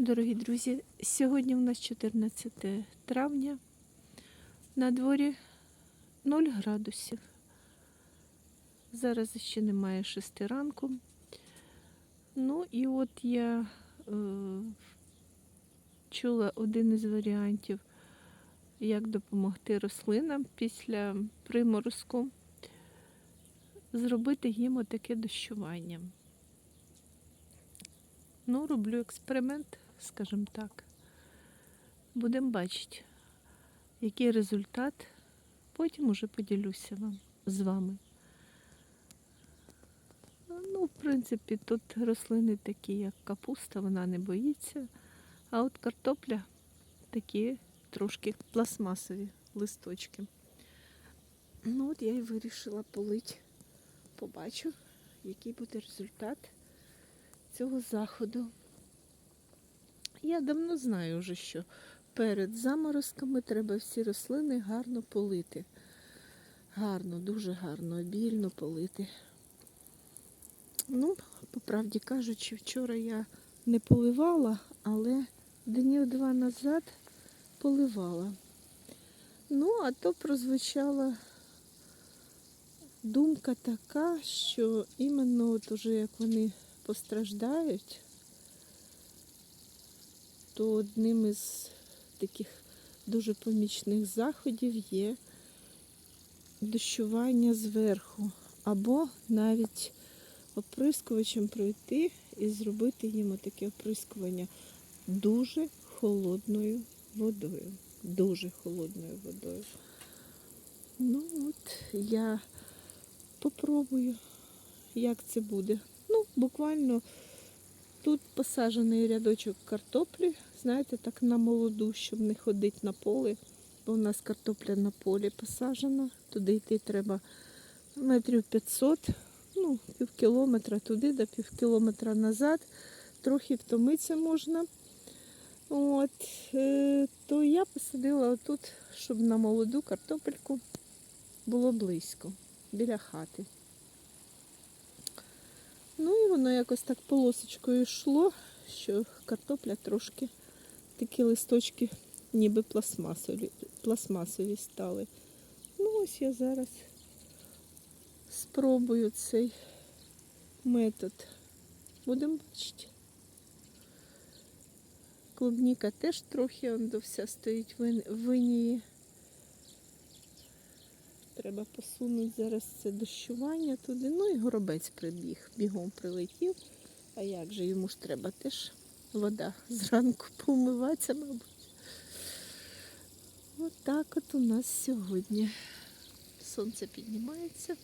Дорогі друзі, сьогодні у нас 14 травня. На дворі 0 градусів. Зараз ще немає 6 ранку. Ну і от я е, чула один із варіантів, як допомогти рослинам після приморозку. Зробити їм отаке дощування. Ну, роблю експеримент, скажімо так. Будемо бачити, який результат. Потім уже поділюся вам з вами. Ну, в принципі, тут рослини такі, як капуста, вона не боїться. А от картопля такі трошки пластмасові листочки. Ну, от я і вирішила полити. Побачу, який буде результат цього заходу. Я давно знаю вже, що перед заморозками треба всі рослини гарно полити. Гарно, дуже гарно, обільно полити. Ну, по правді кажучи, вчора я не поливала, але днів два назад поливала. Ну, а то прозвучала думка така, що іменно от уже як вони постраждають, то одним із таких дуже помічних заходів є дощування зверху, або навіть оприскувачем пройти і зробити їм таке оприскування дуже холодною водою. Дуже холодною водою. Ну от я попробую, як це буде. Ну, буквально тут посаджений рядочок картоплі, знаєте, так на молоду, щоб не ходити на поле. Бо у нас картопля на полі посаджена. Туди йти треба метрів 500, ну, пів кілометра туди, до пів кілометра назад. Трохи втомитися можна. От, е, то я посадила отут, щоб на молоду картопельку було близько, біля хати. Воно якось так полосочкою йшло, що картопля трошки такі листочки ніби пластмасові, пластмасові стали. Ну ось я зараз спробую цей метод. Будемо бачити. Клубніка теж трохи до вся стоїть в винії. Треба посунути зараз це дощування туди. Ну і горобець прибіг, бігом прилетів. А як же йому ж треба теж вода зранку помиватися, мабуть. Отак от, у нас сьогодні. Сонце піднімається.